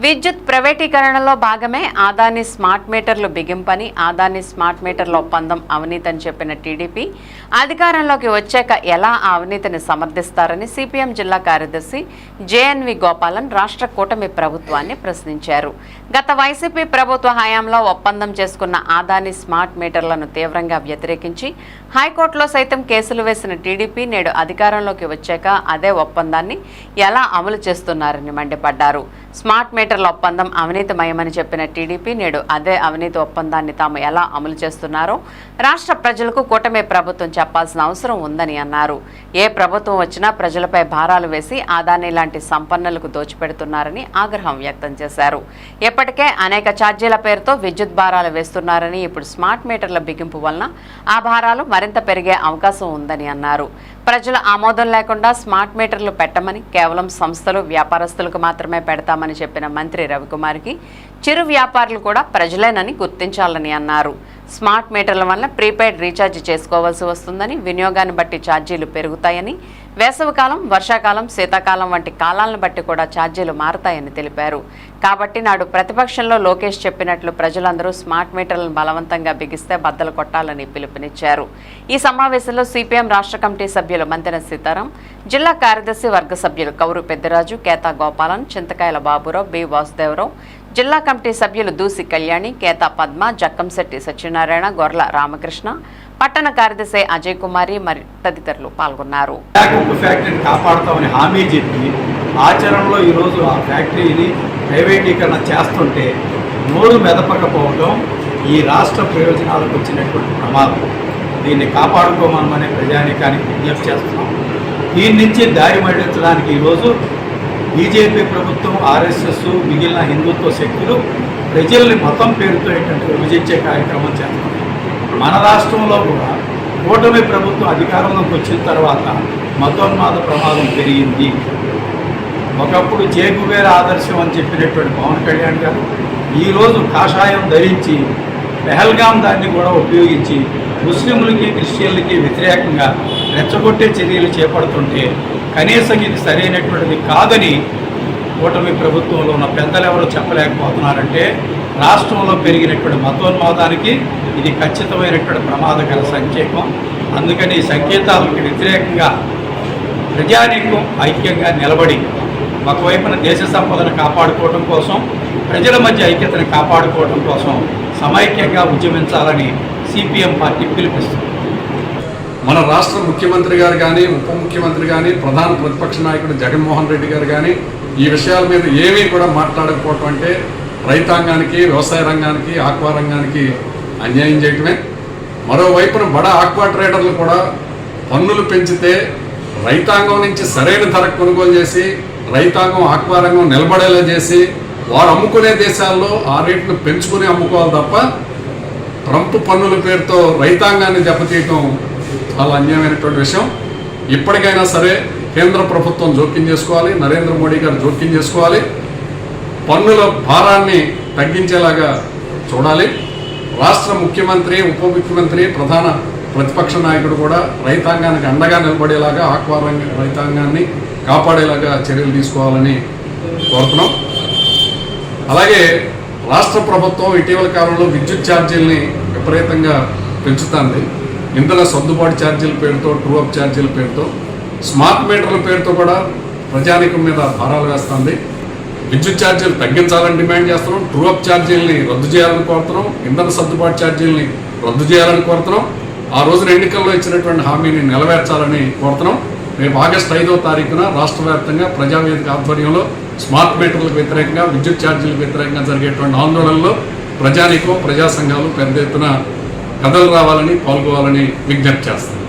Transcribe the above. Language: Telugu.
విద్యుత్ ప్రైవేటీకరణలో భాగమే ఆదాని స్మార్ట్ మీటర్లు బిగింపని ఆదాని స్మార్ట్ మీటర్ల ఒప్పందం అవినీతని అని చెప్పిన టీడీపీ అధికారంలోకి వచ్చాక ఎలా ఆ అవినీతిని సమర్థిస్తారని సిపిఎం జిల్లా కార్యదర్శి జేఎన్వి గోపాలన్ రాష్ట్ర కూటమి ప్రభుత్వాన్ని ప్రశ్నించారు. గత వైసీపీ ప్రభుత్వ హయాంలో ఒప్పందం చేసుకున్న ఆదాని స్మార్ట్ మీటర్లను తీవ్రంగా వ్యతిరేకించి హైకోర్టులో సైతం కేసులు వేసిన టీడీపీ నేడు అధికారంలోకి వచ్చాక అదే ఒప్పందాన్ని ఎలా అమలు చేస్తున్నారని మండిపడ్డారు. స్మార్ట్ మీటర్ల ఒప్పందం అవినీతిమయమని చెప్పిన టీడీపీ నేడు అదే అవినీతి ఒప్పందాన్ని తాము ఎలా అమలు చేస్తున్నారో రాష్ట్ర ప్రజలకు కూటమి ప్రభుత్వం చెప్పాల్సిన అవసరం ఉందని అన్నారు. ఏ ప్రభుత్వం వచ్చినా ప్రజలపై భారాలు వేసి ఆదాని లాంటి సంపన్నులకు దోచిపెడుతున్నారని ఆగ్రహం వ్యక్తం చేశారు. ఇప్పటికే అనేక ఛార్జీల పేరుతో విద్యుత్ భారాలు వేస్తున్నారని ఇప్పుడు స్మార్ట్ మీటర్ల బిగింపు వలన ఆ భారాలు మరింత పెరిగే అవకాశం ఉందని అన్నారు. ప్రజల ఆమోదం లేకుండా స్మార్ట్ మీటర్లు పెట్టమని కేవలం సంస్థలు వ్యాపారస్తులకు మాత్రమే పెడతామని చెప్పిన మంత్రి రవికుమార్కి చిరు వ్యాపారులు కూడా ప్రజలేనని గుర్తించాలని అన్నారు. స్మార్ట్ మీటర్ల వల్ల ప్రీపెయిడ్ రీఛార్జ్ చేసుకోవాల్సి వస్తుందని వినియోగాన్ని బట్టి ఛార్జీలు పెరుగుతాయని వేసవికాలం వర్షాకాలం శీతాకాలం వంటి కాలాలను బట్టి కూడా ఛార్జీలు మారతాయని తెలిపారు. కాబట్టి నాడు ప్రతిపక్షంలో లోకేష్ చెప్పినట్లు ప్రజలందరూ స్మార్ట్ మీటర్లను బలవంతంగా బిగిస్తే బద్దలు కొట్టాలని పిలుపునిచ్చారు. ఈ సమావేశంలో సిపిఎం రాష్ట్ర కమిటీ సభ్యులు మంతెన సీతారాం జిల్లా కార్యదర్శి వర్గ సభ్యులు కౌరు పెద్దిరాజు కేతా గోపాలన్ చింతకాయల బాబురావు బి వాసుదేవరావు జిల్లా కమిటీ సభ్యులు దూసి కళ్యాణి కేతా పద్మ జక్కంశెట్టి సత్యనారాయణ గొర్ల రామకృష్ణ పట్టణ కార్యదర్శి అజయ్ కుమారి మరి తదితరులు పాల్గొన్నారు. ఫ్యాక్టరీని కాపాడుతామని హామీ చెప్పి ఆచరణలో ఈరోజు ఆ ఫ్యాక్టరీని ప్రైవేటీకరణ చేస్తుంటే నోరు మెదపకపోవడం ఈ రాష్ట్ర ప్రయోజనాలకు వచ్చినటువంటి ప్రమాదం. దీన్ని కాపాడుకోమనమనే ప్రజానీకానికి విజ్ఞప్తి చేస్తున్నాం. దీని నుంచి దారి మళ్ళించడానికి ఈరోజు బీజేపీ ప్రభుత్వం ఆర్ఎస్ఎస్ మిగిలిన హిందుత్వ శక్తులు ప్రజల్ని మతం పేరుతో ఏంటంటే విభజించే కార్యక్రమం చేస్తున్నాయి మన రాష్ట్రంలో కూడా కూటమి ప్రభుత్వం అధికారంలోకి వచ్చిన తర్వాత మతోన్మాద ప్రమాదం పెరిగింది. ఒకప్పుడు చేకువేర ఆదర్శం అని చెప్పినటువంటి పవన్ కళ్యాణ్ గారు ఈరోజు కాషాయం ధరించి పెహల్గాం దాన్ని కూడా ఉపయోగించి ముస్లింలకి క్రిస్టియన్లకి వ్యతిరేకంగా రెచ్చగొట్టే చర్యలు చేపడుతుంటే కనీసం ఇది సరైనటువంటిది కాదని కూటమి ప్రభుత్వంలో ఉన్న పెద్దలు ఎవరో చెప్పలేకపోతున్నారంటే రాష్ట్రంలో పెరిగినటువంటి మతోన్మాదానికి ఇది ఖచ్చితమైనటువంటి ప్రమాదకర సంకేతం అందుకని ఈ సంకేతాలకు వ్యతిరేకంగా ప్రజానీకం ఐక్యంగా నిలబడి ఒకవైపున దేశ సంపదను కాపాడుకోవడం కోసం ప్రజల మధ్య ఐక్యతను కాపాడుకోవడం కోసం సమైక్యంగా ఉద్యమించాలని సిపిఎం పార్టీ పిలుపుస్తుంది మన రాష్ట్ర ముఖ్యమంత్రి గారు కానీ ఉప ముఖ్యమంత్రి కానీ ప్రధాన ప్రతిపక్ష నాయకుడు జగన్మోహన్ రెడ్డి గారు కానీ ఈ విషయాల మీద ఏమీ కూడా మాట్లాడకపోవటం అంటే రైతాంగానికి వ్యవసాయ రంగానికి ఆక్వా రంగానికి అన్యాయం చేయటమే. మరోవైపున బడ ఆక్వా ట్రేడర్లు కూడా పన్నులు పెంచితే రైతాంగం నుంచి సరైన ధర కొనుగోలు చేసి రైతాంగం ఆక్వా రంగం నిలబడేలా చేసి వారు అమ్ముకునే దేశాల్లో ఆ రేటును పెంచుకుని అమ్ముకోవాలి తప్ప ట్రంప్ పన్నుల పేరుతో రైతాంగాన్ని దెబ్బతీయటం చాలా అన్యాయమైనటువంటి విషయం. ఇప్పటికైనా సరే కేంద్ర ప్రభుత్వం జోక్యం చేసుకోవాలి నరేంద్ర మోడీ గారు జోక్యం చేసుకోవాలి. పన్నుల భారాన్ని తగ్గించేలాగా చూడాలి. రాష్ట్ర ముఖ్యమంత్రి ఉప ముఖ్యమంత్రి ప్రధాన ప్రతిపక్ష నాయకుడు కూడా రైతాంగానికి అండగా నిలబడేలాగా ఆక్వా రైతాంగాన్ని కాపాడేలాగా చర్యలు తీసుకోవాలని కోరుతున్నాం. అలాగే రాష్ట్ర ప్రభుత్వం ఇటీవల కాలంలో విద్యుత్ ఛార్జీల్ని విపరీతంగా పెంచుతుంది. ఇంధన సర్దుబాటు ఛార్జీల పేరుతో ట్రూ అప్ ఛార్జీల పేరుతో స్మార్ట్ మీటర్ల పేరుతో కూడా ప్రజానికం మీద భారాలు వేస్తుంది. విద్యుత్ ఛార్జీలు తగ్గించాలని డిమాండ్ చేస్తున్నాం. ట్రూ అప్ ఛార్జీలని రద్దు చేయాలని కోరుతున్నాం. ఇంధన సర్దుబాటు ఛార్జీలని రద్దు చేయాలని కోరుతున్నాం. ఆ రోజున ఎన్నికల్లో ఇచ్చినటువంటి హామీని నెరవేర్చాలని కోరుతున్నాం. రేపు ఆగస్టు ఐదవ తారీఖున రాష్ట్ర వ్యాప్తంగా ప్రజావేదిక ఆధ్వర్యంలో స్మార్ట్ మీటర్లకు వ్యతిరేకంగా విద్యుత్ ఛార్జీలకు వ్యతిరేకంగా జరిగేటువంటి ఆందోళనలో ప్రజానీకం ప్రజా సంఘాలు పెద్ద ఎత్తున కథలు రావాలని పాల్గొవాలని విజ్ఞప్తి చేస్తాను